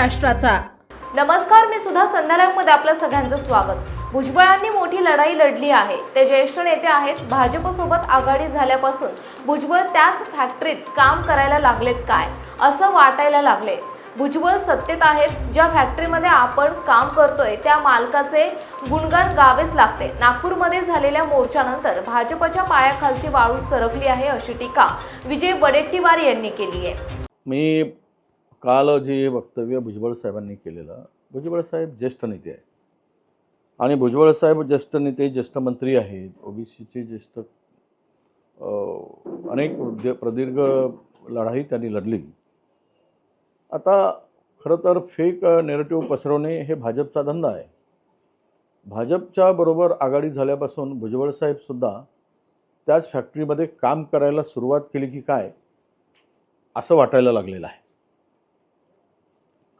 महाराष्ट्राचा. नमस्कार मी सुद्धा संध्यालयमध्ये आपलं सगळ्यांचं स्वागत. भुजबळांनी मोठी लढाई लढली आहे. ते ज्येष्ठ नेते आहेत. भाजपसोबत आघाडी झाल्यापासून भुजबळ त्याच फॅक्टरीत काम करायला लागलेत काय? असं वाटायला लागले. भुजबळ सत्तेत आहेत. ज्या फॅक्टरीमध्ये आपण काम करतोय त्या मालकाचे गुणगान गावेच लागते. नागपूरमध्ये झालेल्या मोर्चानंतर भाजपच्या पायाखालची वाळू सरकली आहे अशी टीका विजय वडेट्टीवार यांनी केली आहे. मी काल जे वक्तव्य भुजबळ साहेबांनी केलेलं. भुजबळ साहेब ज्येष्ठ नेते आहेत. आणि भुजबळ साहेब ज्येष्ठ नेते ज्येष्ठ मंत्री आहेत. ओबीसीचे ज्येष्ठ अनेक प्रदीर्घ लढाई त्यांनी लढली. आता खरं तर फेक नेरेटिव्ह पसरवणे हे भाजपचा धंदा आहे. भाजपच्या बरोबर आघाडी झाल्यापासून भुजबळ साहेबसुद्धा त्याच फॅक्टरीमध्ये काम करायला सुरुवात केली की काय असं वाटायला लागलेलं आहे.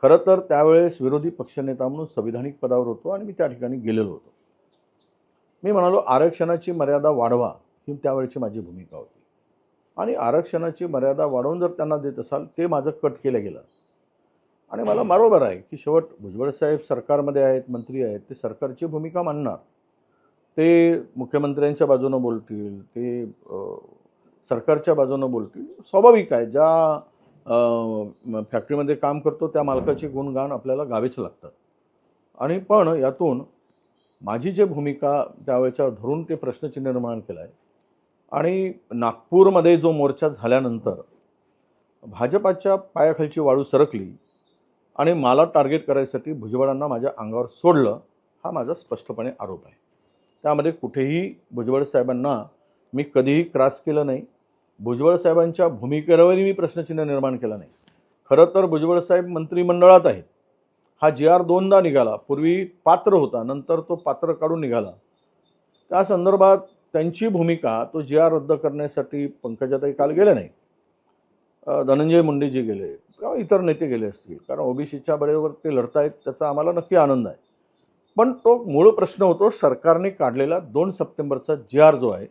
खरं तर त्यावेळेस विरोधी पक्षनेता म्हणून संविधानिक पदावर होतो आणि मी त्या ठिकाणी गेलेलो होतो. मी म्हणालो आरक्षणाची मर्यादा वाढवा ही त्यावेळेची माझी भूमिका होती. आणि आरक्षणाची मर्यादा वाढवून जर त्यांना देत असाल ते माझं कट केलं गेलं. आणि मला बरोबर आहे की शेवट भुजबळ साहेब सरकारमध्ये आहेत मंत्री आहेत ते सरकारची भूमिका मांडणार ते मुख्यमंत्र्यांच्या बाजूनं बोलतील ते सरकारच्या बाजूनं बोलतील. स्वाभाविक आहे ज्या फॅक्टरीमध्ये काम करतो त्या मालकाची गुणगान आपल्याला गावेच लागतात आणि पण यातून माझी जे भूमिका त्यावेळेच्या धरून ते प्रश्नचिन्ह निर्माण केलं आहे आणि नागपूरमध्ये जो मोर्चा झाल्यानंतर भाजपाच्या पायाखालची वाळू सरकली आणि मला टार्गेट करायसाठी भुजबळांना माझ्या अंगावर सोडलं हा माझा स्पष्टपणे आरोप आहे. त्यामध्ये कुठेही भुजबळ साहेबांना मी कधीही क्रॉस केलं नाही. भुजबळ साहेबांच्या भूमिकेवरही मी प्रश्नचिन्ह निर्माण केलं नाही. खरं तर भुजबळ साहेब मंत्रिमंडळात आहेत. हा जी आर दोनदा निघाला. पूर्वी पात्र होता नंतर तो पात्र काढून निघाला. त्या संदर्भात त्यांची भूमिका तो जी आर रद्द करण्यासाठी पंकजाताई काल गेले नाही. धनंजय मुंडेजी गेले किंवा इतर नेते गेले असतील. कारण ओबीसीच्या बळेवर ते लढतायत त्याचा आम्हाला नक्की आनंद आहे. पण तो मूळ प्रश्न होतो सरकारने काढलेला दोन सप्टेंबरचा जी आर जो आहे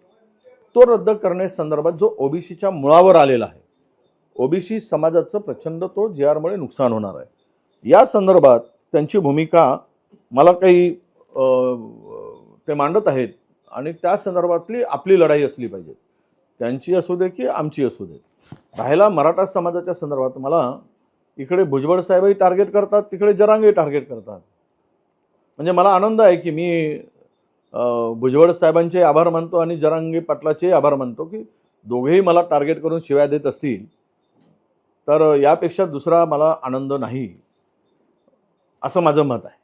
तो रद्द करण्यासंदर्भात जो ओबीसीच्या मुळावर आलेला आहे ओबीसी समाजाचं प्रचंड तो जी आरमुळे नुकसान होणार आहे. या संदर्भात त्यांची भूमिका मला काही ते मांडत आहेत आणि त्या संदर्भातली आपली लढाई असली पाहिजे. त्यांची असू दे की आमची असू दे. राहिला मराठा समाजाच्या संदर्भात मला इकडे भुजबळ साहेबही टार्गेट करतात तिकडे जरांगे टार्गेट करतात. म्हणजे मला आनंद आहे की मी भुजबळ साहेबांचे आभार मानतो आणि जरांगी पाटलाचे आभार मानतो की दोघेही मला टार्गेट करून शिव्या देत असतील. तर यापेक्षा दुसरा मला आनंद नाही. असं माझं मत आहे.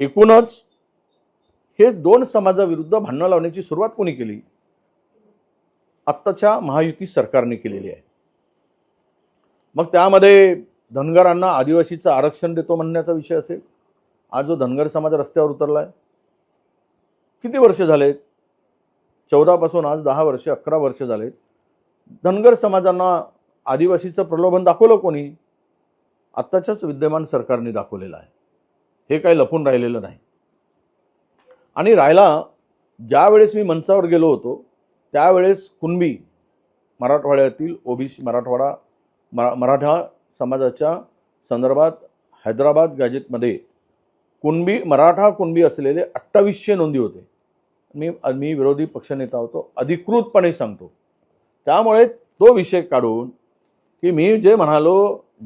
एकूणच हे दोन समाजाविरुद्ध भांडणं लावण्याची सुरुवात कोणी केली? आत्ताच्या महायुती सरकारने केलेली आहे. मग त्यामध्ये धनगरांना आदिवासीचं आरक्षण देतो म्हणण्याचा विषय असेल. आज जो धनगर समाज रस्त्यावर उतरला आहे किती वर्ष झालेत? चौदापासून आज दहा वर्षे अकरा वर्ष झालेत. धनगर समाजांना आदिवासीचं प्रलोभन दाखवलं कोणी? आत्ताच्याच विद्यमान सरकारने दाखवलेलं आहे. हे काही लपून राहिलेलं नाही. आणि राहिला ज्यावेळेस मी मंचावर गेलो होतो त्यावेळेस कुणबी मराठवाड्यातील ओबीसी मराठवाडा मरा मराठा समाजाच्या संदर्भात हैदराबाद गॅजेटमध्ये कुणबी मराठा कुणबी असलेले अठ्ठावीसशे नोंदी होते. मी मी विरोधी पक्षनेता होतो अधिकृतपणे सांगतो. त्यामुळे तो विषय काढून की मी जे म्हणालो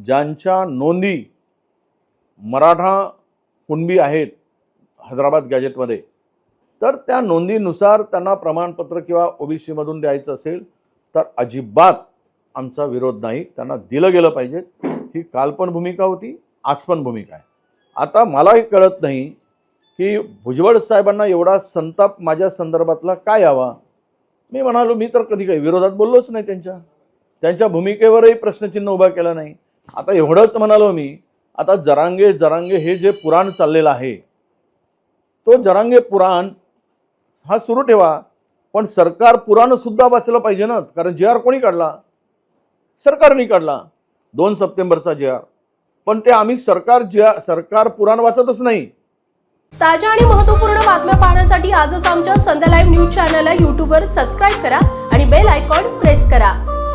ज्यांच्या नोंदी मराठा कुणबी आहेत हैदराबाद गॅजेटमध्ये तर त्या नोंदीनुसार त्यांना प्रमाणपत्र किंवा ओबीसीमधून द्यायचं असेल तर अजिबात आमचा विरोध नाही. त्यांना दिलं गेलं पाहिजे. ही काल पण भूमिका होती आज पण भूमिका आहे. आता मला हे कळत नाही की भुजबळ साहेबांना एवढा संताप माझ्या संदर्भातला काय यावा? मी म्हणालो मी तर कधी काही विरोधात बोललोच नाही त्यांच्या. त्यांच्या भूमिकेवरही प्रश्नचिन्ह उभा केला नाही. आता एवढंच म्हणालो मी आता जरांगे जरांगे हे जे पुराण चाललेलं आहे तो जरांगे पुराण हा सुरू ठेवा. पण सरकार पुराणसुद्धा वाचलं पाहिजे ना कारण जे आर कोणी काढला सरकारने काढला दोन सप्टेंबरचा जे आर. पण ते आम्ही सरकार ज्या सरकार पुराण वाचतच नाही. ताज्या आणि महत्त्वपूर्ण बातम्या पाहण्यासाठी आजच आमच्या संध्या लाईव्ह न्यूज चॅनलला युट्यूबवर सबस्क्राईब करा आणि बेल आयकॉन प्रेस करा.